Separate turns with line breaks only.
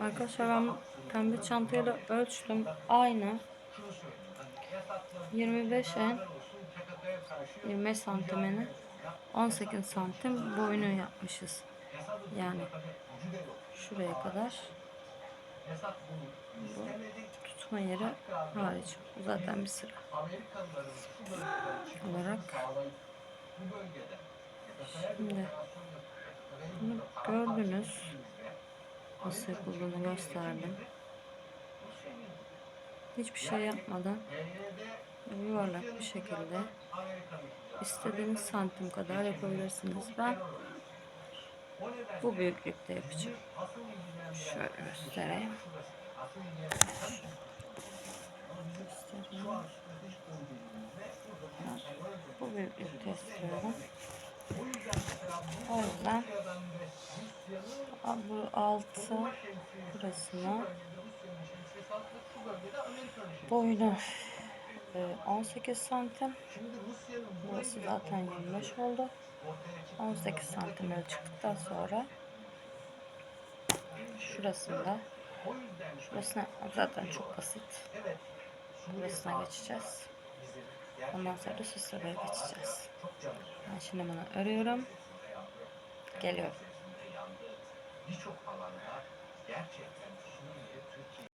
Arkadaşlar ben pembe çantayla ölçtüm. Aynı. 25 en 25 santimini 18 santim boyunu yapmışız. Yani şuraya kadar bu tutma yeri hariç. Bu zaten bir sıra olarak şimdi bunu gördünüz yapıldığını gösterdim. Hiçbir şey yapmadan yuvarlak bir şekilde istediğiniz santim kadar yapabilirsiniz. Ben bu büyüklükte yapacağım. Şöyle göstereyim. Göstereyim. Bu büyüklükte istiyorum. O yüzden bu altı burasına. Boynu e, 18 santim. Burası zaten 25 oldu. 18 santim çıktıktan sonra şurasında şurasına zaten çok basit. Burasına geçeceğiz. Ondan sonra süslemeye geçeceğiz. Ben şimdi bunu örüyorum. Geliyorum
birçok alanda gerçekten Suriye, Türkiye